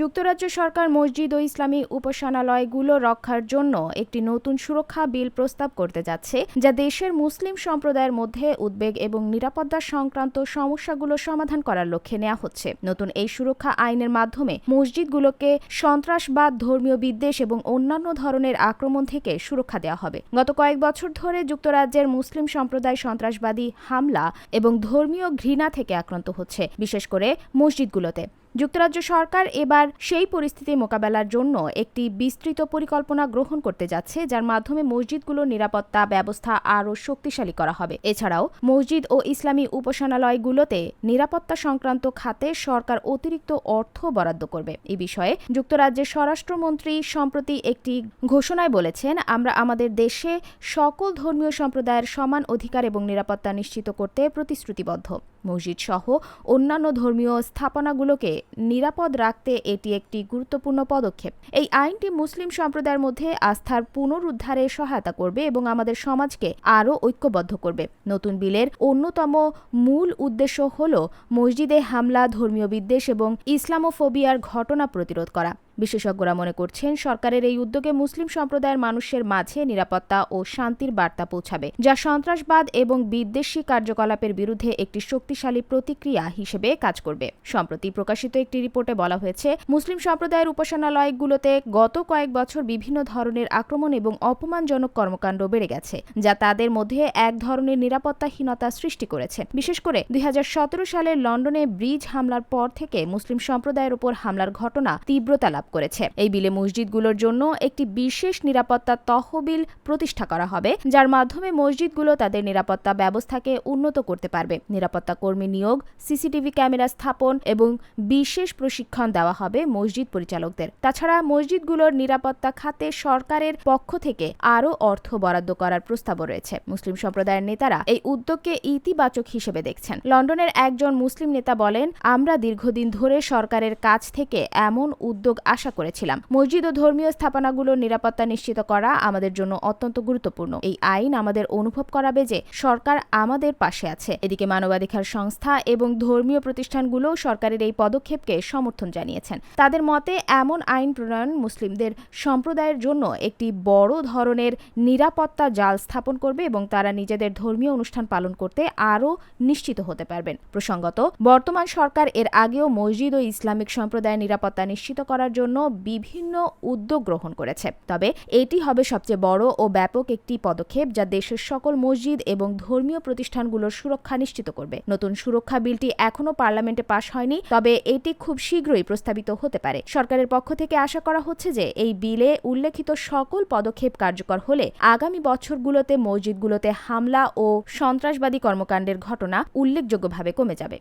যুক্তরাজ্য সরকার মসজিদ ও ইসলামী উপাসনালয়গুলো রক্ষার জন্য একটি নতুন সুরক্ষা বিল প্রস্তাব করতে যাচ্ছে, যা দেশের মুসলিম সম্প্রদায়ের মধ্যে উদ্বেগ এবং নিরাপত্তা সংক্রান্ত সমস্যাগুলো সমাধান করার লক্ষ্যে নেওয়া হচ্ছে। নতুন এই সুরক্ষা আইনের মাধ্যমে মসজিদগুলোকে সন্ত্রাসবাদ, ধর্মীয় বিদ্বেষ এবং অন্যান্য ধরনের আক্রমণ থেকে সুরক্ষা দেওয়া হবে। গত কয়েক বছর ধরে যুক্তরাজ্যের মুসলিম সম্প্রদায় সন্ত্রাসবাদী হামলা এবং ধর্মীয় ঘৃণা থেকে আক্রান্ত হচ্ছে, বিশেষ করে মসজিদগুলোতে। যুক্তরাজ্য সরকার এবার সেই পরিস্থিতি মোকাবেলার জন্য একটি বিস্তৃত পরিকল্পনা গ্রহণ করতে যাচ্ছে, যার মাধ্যমে মসজিদগুলোর নিরাপত্তা ব্যবস্থা আরও শক্তিশালী করা হবে। এছাড়াও, মসজিদ ও ইসলামী উপাসনালয়গুলোতে নিরাপত্তা সংক্রান্ত খাতে সরকার অতিরিক্ত অর্থ বরাদ্দ করবে। এ বিষয়ে যুক্তরাজ্যের স্বরাষ্ট্রমন্ত্রী সম্প্রতি একটি ঘোষণায় বলেছেন, আমরা আমাদের দেশে সকল ধর্মীয় সম্প্রদায়ের সমান অধিকার এবং নিরাপত্তা নিশ্চিত করতে প্রতিশ্রুতিবদ্ধ। মসজিদ সহ অন্যান্য ধর্মীয় স্থাপনাগুলোকে নিরাপদ রাখতে এটি একটি গুরুত্বপূর্ণ পদক্ষেপ। এই আইনটি মুসলিম সম্প্রদায়ের মধ্যে আস্থার পুনরুদ্ধারে সহায়তা করবে এবং আমাদের সমাজকে আরও ঐক্যবদ্ধ করবে। নতুন বিলের অন্যতম মূল উদ্দেশ্য হল মসজিদে হামলা, ধর্মীয় বিদ্বেষ এবং ইসলামোফোবিয়ার ঘটনা প্রতিরোধ করা। বিশেষজ্ঞরা মনে করছেন সরকারের এই উদ্যোগে মুসলিম সম্প্রদায়ের মানুষের মাঝে নিরাপত্তা ও শান্তির বার্তা পৌঁছাবে, যা সন্ত্রাসবাদ এবং বিদ্বেষী কার্যকলাপের বিরুদ্ধে একটি শক্তিশালী প্রতিক্রিয়া হিসেবে কাজ করবে। সম্প্রতি প্রকাশিত একটি রিপোর্টে বলা হয়েছে, মুসলিম সম্প্রদায়ের উপাসনালয়গুলোতে গত কয়েক বছর বিভিন্ন ধরনের আক্রমণ এবং অপমানজনক কর্মকাণ্ড বেড়ে গেছে, যা তাদের মধ্যে এক ধরনের নিরাপত্তাহীনতা সৃষ্টি করেছে। বিশেষ করে দুই সালে লন্ডনে ব্রিজ হামলার পর থেকে মুসলিম সম্প্রদায়ের উপর হামলার ঘটনা তীব্রতা লাভ করেছে। এই বিলে মসজিদগুলোর জন্য একটি বিশেষ নিরাপত্তা তহবিল প্রতিষ্ঠা করা হবে, যার মাধ্যমে মসজিদগুলো তাদের নিরাপত্তা ব্যবস্থাকে উন্নত করতে পারবে। নিরাপত্তা কর্মী নিয়োগ, সিসিটিভি ক্যামেরা স্থাপন এবং বিশেষ প্রশিক্ষণ দেওয়া হবে মসজিদ পরিচালকদের। তাছাড়া মসজিদগুলোর নিরাপত্তা খাতে সরকারের পক্ষ থেকে আরও অর্থ বরাদ্দ করার প্রস্তাবও রয়েছে। মুসলিম সম্প্রদায়ের নেতারা এই উদ্যোগকে ইতিবাচক হিসেবে দেখছেন। লন্ডনের একজন মুসলিম নেতা বলেন, আমরা দীর্ঘদিন ধরে সরকারের কাছ থেকে এমন উদ্যোগ আশা করেছিলাম। মসজিদ ও ধর্মীয় স্থাপনাগুলোর নিরাপত্তা নিশ্চিত করা আমাদের জন্য অত্যন্ত গুরুত্বপূর্ণ। এই আইন আমাদের অনুভব করাবে যে সরকার আমাদের পাশে আছে। এদিকে মানবাধিকার সংস্থা এবং ধর্মীয় প্রতিষ্ঠানগুলো সরকারের এই পদক্ষেপকে সমর্থন জানিয়েছেন। তাদের মতে, এমন আইন প্রণয়ন মুসলিমদের সম্প্রদায়ের জন্য একটি বড় ধরনের নিরাপত্তা জাল স্থাপন করবে এবং তারা নিজেদের ধর্মীয় অনুষ্ঠান পালন করতে আরও নিশ্চিত হতে পারবেন। প্রসঙ্গত, বর্তমান সরকার এর আগেও মসজিদ ও ইসলামিক সম্প্রদায়ের নিরাপত্তা নিশ্চিত করার জন্য বিভিন্ন উদ্যোগ গ্রহণ করেছে। তবে এটি হবে সবচেয়ে বড় ও ব্যাপক একটি পদক্ষেপ যা দেশের সকল মসজিদ এবং ধর্মীয় প্রতিষ্ঠানগুলোর সুরক্ষা নিশ্চিত করবে। নতুন সুরক্ষা বিলটি এখনও পার্লামেন্টে পাশ হয়নি, তবে এটি খুব শীঘ্রই প্রস্তাবিত হতে পারে। সরকারের পক্ষ থেকে আশা করা হচ্ছে যে এই বিলে উল্লেখিত সকল পদক্ষেপ কার্যকর হলে আগামী বছরগুলোতে মসজিদগুলোতে হামলা ও সন্ত্রাসবাদী কর্মকাণ্ডের ঘটনা উল্লেখযোগ্যভাবে কমে যাবে।